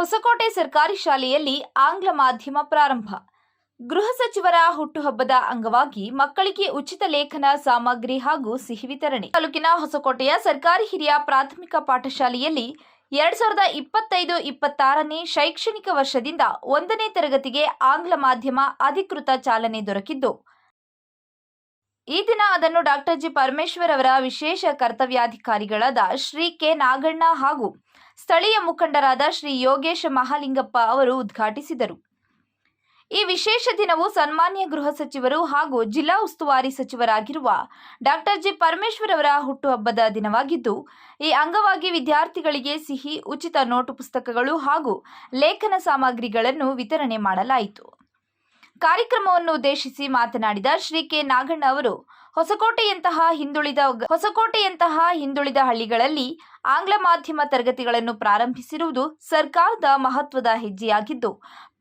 ಹೊಸಕೋಟೆ ಸರ್ಕಾರಿ ಶಾಲೆಯಲ್ಲಿ ಆಂಗ್ಲ ಮಾಧ್ಯಮ ಪ್ರಾರಂಭ. ಗೃಹ ಸಚಿವರ ಹುಟ್ಟುಹಬ್ಬದ ಅಂಗವಾಗಿ ಮಕ್ಕಳಿಗೆ ಉಚಿತ ಲೇಖನ, ಸಾಮಗ್ರಿ ಹಾಗೂ ಸಿಹಿ ವಿತರಣೆ. ತಾಲೂಕಿನ ಹೊಸಕೋಟೆಯ ಸರ್ಕಾರಿ ಹಿರಿಯ ಪ್ರಾಥಮಿಕ ಪಾಠಶಾಲೆಯಲ್ಲಿ ಎರಡ್ ಸಾವಿರದ ಇಪ್ಪತ್ತೈದು ಇಪ್ಪತ್ತಾರನೇ ಶೈಕ್ಷಣಿಕ ವರ್ಷದಿಂದ ಒಂದನೇ ತರಗತಿಗೆ ಆಂಗ್ಲ ಮಾಧ್ಯಮ ಅಧಿಕೃತ ಚಾಲನೆ ದೊರಕಿದ್ದು. ಈ ದಿನ ಅದನ್ನು ಡಾಕ್ಟರ್ ಜಿ ಪರಮೇಶ್ವರ್ ಅವರ ವಿಶೇಷ ಕರ್ತವ್ಯಾಧಿಕಾರಿಗಳಾದ ಶ್ರೀ ಕೆ ನಾಗಣ್ಣ ಹಾಗೂ ಸ್ಥಳೀಯ ಮುಖಂಡರಾದ ಶ್ರೀ ಯೋಗೇಶ ಮಹಾಲಿಂಗಪ್ಪ ಅವರು ಉದ್ಘಾಟಿಸಿದರು. ಈ ವಿಶೇಷ ದಿನವು ಸನ್ಮಾನ್ಯ ಗೃಹ ಸಚಿವರು ಹಾಗೂ ಜಿಲ್ಲಾ ಉಸ್ತುವಾರಿ ಸಚಿವರಾಗಿರುವ ಡಾಕ್ಟರ್ ಜಿ ಪರಮೇಶ್ವರ್ ಅವರ ಹುಟ್ಟುಹಬ್ಬದ ದಿನವಾಗಿದ್ದು, ಈ ಅಂಗವಾಗಿ ವಿದ್ಯಾರ್ಥಿಗಳಿಗೆ ಸಿಹಿ, ಉಚಿತ ನೋಟು ಪುಸ್ತಕಗಳು ಹಾಗೂ ಲೇಖನ ಸಾಮಗ್ರಿಗಳನ್ನು ವಿತರಣೆ ಮಾಡಲಾಯಿತು. ಕಾರ್ಯಕ್ರಮವನ್ನು ಉದ್ದೇಶಿಸಿ ಮಾತನಾಡಿದ ಶ್ರೀ ಕೆ ನಾಗಣ್ಣ ಅವರು, ಹೊಸಕೋಟೆಯಂತಹ ಹಿಂದುಳಿದ ಹೊಸಕೋಟೆಯಂತಹ ಹಿಂದುಳಿದ ಹಳ್ಳಿಗಳಲ್ಲಿ ಆಂಗ್ಲ ಮಾಧ್ಯಮ ತರಗತಿಗಳನ್ನು ಪ್ರಾರಂಭಿಸಿರುವುದು ಸರ್ಕಾರದ ಮಹತ್ವದ ಹೆಜ್ಜೆಯಾಗಿದ್ದು,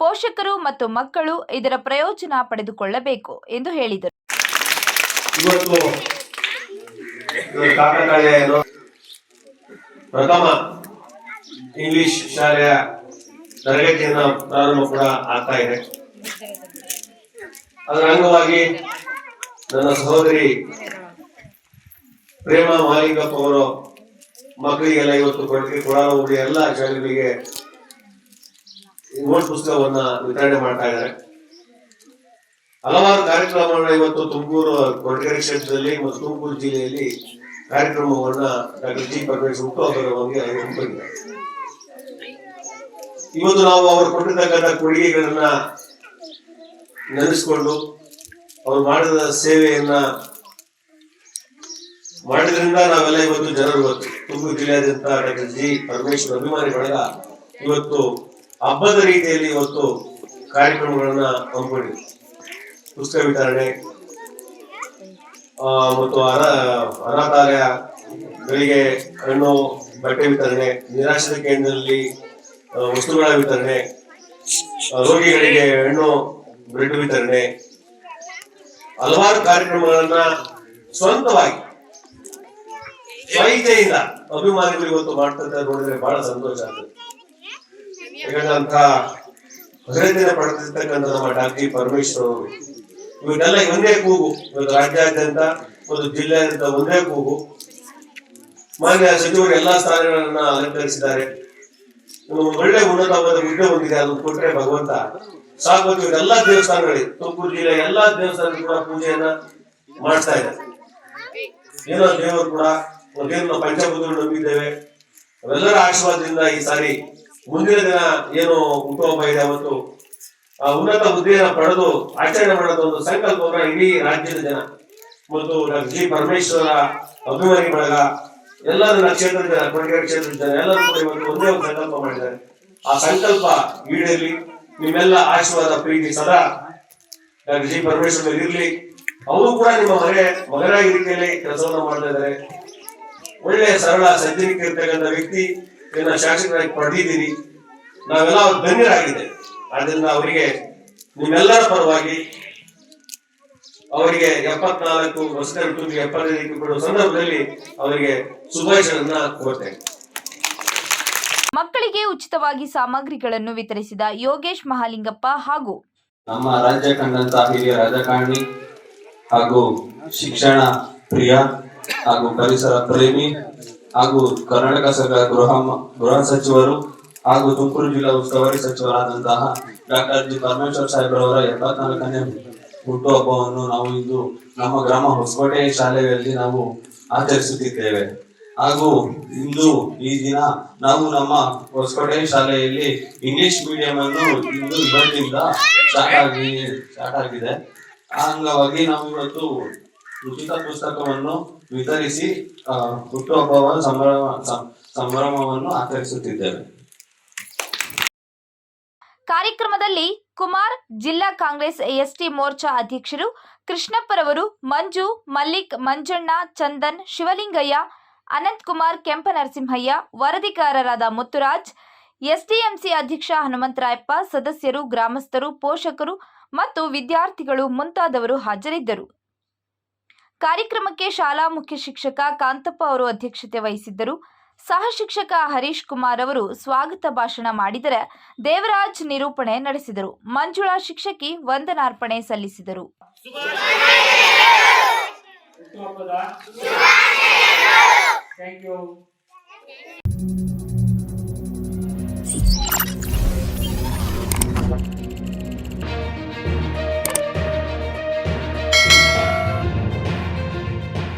ಪೋಷಕರು ಮತ್ತು ಮಕ್ಕಳು ಇದರ ಪ್ರಯೋಜನ ಪಡೆದುಕೊಳ್ಳಬೇಕು ಎಂದು ಹೇಳಿದರು. ಪ್ರಥಮ ಇಂಗ್ಲಿಷ್ ಶಾಲೆಯ ತರಗತಿಯನ್ನು ಪ್ರಾರಂಭ ಕೂಡ ಆಗ್ತಾ ಇದೆ. ಅದರ ಅಂಗವಾಗಿ ನನ್ನ ಸಹೋದರಿ ಪ್ರೇಮ ಮಾಲಿಂಗಪ್ಪ ಅವರು ಮಕ್ಕಳಿಗೆಲ್ಲ ಇವತ್ತು ಕೊಡುಗೆ ಅವರು ಎಲ್ಲ ಶಾಲೆಗಳಿಗೆ ನೋಟ್ ಪುಸ್ತಕವನ್ನ ವಿತರಣೆ ಮಾಡ್ತಾ ಇದ್ದಾರೆ. ಹಲವಾರು ಕಾರ್ಯಕ್ರಮಗಳನ್ನ ಇವತ್ತು ತುಮಕೂರು ಕೊರಟಗೆರೆ ಕ್ಷೇತ್ರದಲ್ಲಿ ಮತ್ತು ತುಮಕೂರು ಜಿಲ್ಲೆಯಲ್ಲಿ ಕಾರ್ಯಕ್ರಮವನ್ನ ಡಾಕ್ಟರ್ ಜಿ. ಪರಮೇಶ್ವರ್ ಹುಟ್ಟುಹಬ್ಬರವಾಗಿ ಹಮ್ಮಿಕೊಂಡಿದ್ದಾರೆ ಇವತ್ತು ನಾವು ಅವರು ಕೊಟ್ಟಿರ್ತಕ್ಕಂಥ ಕೊಡುಗೆಗಳನ್ನ ನೆನೆಸ್ಕೊಂಡು ಅವರು ಮಾಡಿದ ಸೇವೆಯನ್ನ ಮಾಡಿದ್ರಿಂದ ನಾವೆಲ್ಲ ಇವತ್ತು ಜನರು ತುಮಕೂರು ಜಿಲ್ಲೆಯಾದ್ಯಂತ ಡಾಕ್ಟರ್ ಜಿ ಪರಮೇಶ್ವರ್ ಅಭಿಮಾನಿ ಬಳಗ ಇವತ್ತು ಹಬ್ಬದ ರೀತಿಯಲ್ಲಿ ಇವತ್ತು ಕಾರ್ಯಕ್ರಮಗಳನ್ನ ಹಮ್ಮಿಕೊಂಡಿದ್ವಿ. ಪುಸ್ತಕ ವಿತರಣೆ ಮತ್ತು ಅನ ಅನಾಥಾಲಯಗಳಿಗೆ ಹಣ್ಣು, ಬಟ್ಟೆ ವಿತರಣೆ, ನಿರಾಶ್ರಿತ ಕೇಂದ್ರದಲ್ಲಿ ವಸ್ತುಗಳ ವಿತರಣೆ, ರೋಗಿಗಳಿಗೆ ಹಣ್ಣು ಬ್ರೆಡ್ ವಿತರಣೆ ಹಲವಾರು ಕಾರ್ಯಕ್ರಮಗಳನ್ನ ಸ್ವಂತವಾಗಿ ಸ್ವೈತೆಯಿಂದ ಅಭಿಮಾನಿಗಳು ಇವತ್ತು ಮಾಡ್ತಾ ನೋಡಿದ್ರೆ ಬಹಳ ಸಂತೋಷ ಆಗುತ್ತೆ ಯಾಕಂದ್ರೆ ಅಂತ ಪಡೆದಿರ್ತಕ್ಕಂಥ ನಮ್ಮ ಡಾಕ್ಟರ್ ಪರಮೇಶ್ವರ್ ಅವರು ಇವನ್ನೆಲ್ಲ ಒಂದೇ ಕೂಗು, ಇವತ್ತು ರಾಜ್ಯಾದ್ಯಂತ ಒಂದು ಜಿಲ್ಲೆಯಾದ್ಯಂತ ಒಂದೇ ಕೂಗು. ಮಾನ್ಯ ಸಚಿವರು ಎಲ್ಲಾ ಸ್ಥಾನಗಳನ್ನ ಅಲಂಕರಿಸಿದ್ದಾರೆ. ಒಳ್ಳೆ ಉನ್ನತವಾದ ಹುದ್ದೆ ಹೊಂದಿದೆ ಅದು ಕೊಟ್ಟರೆ ಭಗವಂತ. ಸಾಕು ಎಲ್ಲಾ ದೇವಸ್ಥಾನಗಳಿಗೆ ತುಮಕೂರು ಜಿಲ್ಲೆ ಎಲ್ಲಾ ದೇವಸ್ಥಾನಗಳು ಕೂಡ ಪೂಜೆಯನ್ನ ಮಾಡ್ತಾ ಇದ್ದಾರೆ. ಏನೋ ದೇವರು ಕೂಡ ಒಂದೇನು ಪಂಚಭೂತ ಪಂಚಭೂತಗಳು ನಂಬಿದ್ದೇವೆ. ಅವೆಲ್ಲರ ಆಶೀರ್ವಾದದಿಂದ ಈ ಸಾರಿ ಮುಂದಿನ ದಿನ ಏನು ಹುಟ್ಟುಹಬ್ಬ ಇದೆ ಅವತ್ತು. ಆ ಉನ್ನತ ಹುದ್ದೆಯನ್ನ ಪಡೆದು ಆಚರಣೆ ಮಾಡೋದು ಒಂದು ಸಂಕಲ್ಪವನ್ನ ಇಡೀ ರಾಜ್ಯದ ಜನ. ಮತ್ತು ಡಾಕ್ಟರ್ ಜಿ. ಪರಮೇಶ್ವರ ಅಭಿಮಾನಿ ಬಳಗ ಎಲ್ಲರೂ ನನ್ನ ಕ್ಷೇತ್ರದ ಜನ ಕೊಡಗೇರಿ ಎಲ್ಲರೂ ಕೂಡ ಇವತ್ತು ಒಂದೇ ಒಂದು ಸಂಕಲ್ಪ ಮಾಡಿದ್ದಾರೆ. ಆ ಸಂಕಲ್ಪ ಈಡೇರಲಿ, ನಿಮ್ಮೆಲ್ಲ ಆಶೀರ್ವಾದ, ಪ್ರೀತಿ ಸದಾ ಡಾಕ್ಟರ್ ಜಿ ಪರಮೇಶ್ವರ್ ಇರಲಿ. ಅವರು ಕೂಡ ನಿಮ್ಮ ಮನೆ ಮಗನಾಗಿ ರೀತಿಯಲ್ಲಿ ಕೆಲಸವನ್ನ ಮಾಡ್ತಾ ಇದ್ದಾರೆ. ಒಳ್ಳೆ, ಸರಳ, ಸಜ್ಜನಿಕೆ ಇರ್ತಕ್ಕಂಥ ವ್ಯಕ್ತಿ ಇದನ್ನ ಶಾಸಕರಾಗಿ ಪಡೆದಿದ್ದೀರಿ. ನಾವೆಲ್ಲ ಅವ್ರ ಧನ್ಯರಾಗಿದೆ ಆದ್ರಿಂದ ಅವರಿಗೆ ನಿಮ್ಮೆಲ್ಲರ ಪರವಾಗಿ ಅವರಿಗೆ ಎಪ್ಪತ್ನಾಲ್ಕು ವರ್ಷದ ಋತುವಿಗೆ ಎಪ್ಪತ್ತೈದಕ್ಕೆ ಕೊಡುವ ಸಂದರ್ಭದಲ್ಲಿ ಅವರಿಗೆ ಶುಭಾಶಯಗಳನ್ನ ಕೋರ್ತೇನೆ ಮಕ್ಕಳಿಗೆ ಉಚಿತವಾಗಿ ಸಾಮಗ್ರಿಗಳನ್ನು ವಿತರಿಸಿದ ಯೋಗೇಶ್ ಮಹಾಲಿಂಗಪ್ಪ ಹಾಗೂ ನಮ್ಮ ರಾಜ್ಯ ಕಂಡಂತ ಹಿರಿಯ ರಾಜಕಾರಣಿ ಹಾಗೂ ಶಿಕ್ಷಣ ಪ್ರಿಯ ಹಾಗೂ ಪರಿಸರ ಪ್ರೇಮಿ ಹಾಗೂ ಕರ್ನಾಟಕ ಸರ್ಕಾರ ಗೃಹ ಗೃಹ ಸಚಿವರು ಹಾಗೂ ತುಮಕೂರು ಜಿಲ್ಲಾ ಉಸ್ತುವಾರಿ ಸಚಿವರಾದಂತಹ ಡಾಕ್ಟರ್ ಜಿ. ಪರಮೇಶ್ವರ್ ಸಾಹೇಬ್ರವರ ಎಪ್ಪತ್ನಾಲ್ಕನೇ ಹುಟ್ಟುಹಬ್ಬವನ್ನು ನಾವು ಇಂದು ನಮ್ಮ ಗ್ರಾಮ ಹೊಸಕೋಟೆ ಶಾಲೆಯಲ್ಲಿ ನಾವು ಆಚರಿಸುತ್ತಿದ್ದೇವೆ. ಹಾಗೂ ಇಂದು ಈ ದಿನ ನಾವು ನಮ್ಮ ಹೊಸಕೋಟೆ ಶಾಲೆಯಲ್ಲಿ ಇಂಗ್ಲಿಷ್ ಮೀಡಿಯಂ ಅನ್ನು ಇಂದು ಇವತ್ತಿಂದ ಸ್ಟಾರ್ಟ್ ಆಗಿ ಸ್ಟಾರ್ಟ್ ಆಗಿದೆ. ಆ ಅಂಗವಾಗಿ ನಾವು ಇವತ್ತು ಉಚಿತ ಪುಸ್ತಕವನ್ನು ವಿತರಿಸಿ ಹುಟ್ಟುಹಬ್ಬವನ್ನು ಹುಟ್ಟುಹಬ್ಬವ ಸಂಭ್ರಮ, ಸಂಭ್ರಮವನ್ನು ಆಚರಿಸುತ್ತಿದ್ದೇವೆ. ಕಾರ್ಯಕ್ರಮದಲ್ಲಿ ಕುಮಾರ್, ಜಿಲ್ಲಾ ಕಾಂಗ್ರೆಸ್ ಎಸ್ಟಿ ಮೋರ್ಚಾ ಅಧ್ಯಕ್ಷರು ಕೃಷ್ಣಪ್ಪರವರು, ಮಂಜು, ಮಲ್ಲಿಕ್, ಮಂಜಣ್ಣ, ಚಂದನ್, ಶಿವಲಿಂಗಯ್ಯ ಅನಂತ್ ಕುಮಾರ್ ಕೆಂಪನರಸಿಂಹಯ್ಯ, ವರದಿಗಾರರಾದ ಮುತ್ತುರಾಜ್, ಎಸ್ಡಿಎಂಸಿ ಅಧ್ಯಕ್ಷ ಹನುಮಂತರಾಯಪ್ಪ, ಸದಸ್ಯರು, ಗ್ರಾಮಸ್ಥರು, ಪೋಷಕರು ಮತ್ತು ವಿದ್ಯಾರ್ಥಿಗಳು ಮುಂತಾದವರು ಹಾಜರಿದ್ದರು. ಕಾರ್ಯಕ್ರಮಕ್ಕೆ ಶಾಲಾ ಮುಖ್ಯ ಶಿಕ್ಷಕ ಕಾಂತಪ್ಪ ಅವರು ಅಧ್ಯಕ್ಷತೆ ವಹಿಸಿದ್ದರು. ಸಹ ಶಿಕ್ಷಕ ಹರೀಶ್ ಕುಮಾರ್ ಅವರು ಸ್ವಾಗತ ಭಾಷಣ ಮಾಡಿದರೆ ದೇವರಾಜ್ ನಿರೂಪಣೆ ನಡೆಸಿದರು. ಮಂಜುಳಾ ಶಿಕ್ಷಕಿ ವಂದನಾರ್ಪಣೆ ಸಲ್ಲಿಸಿದರು. ಹುಟ್ಟುಹಬ್ಬದ ಥ್ಯಾಂಕ್ ಯು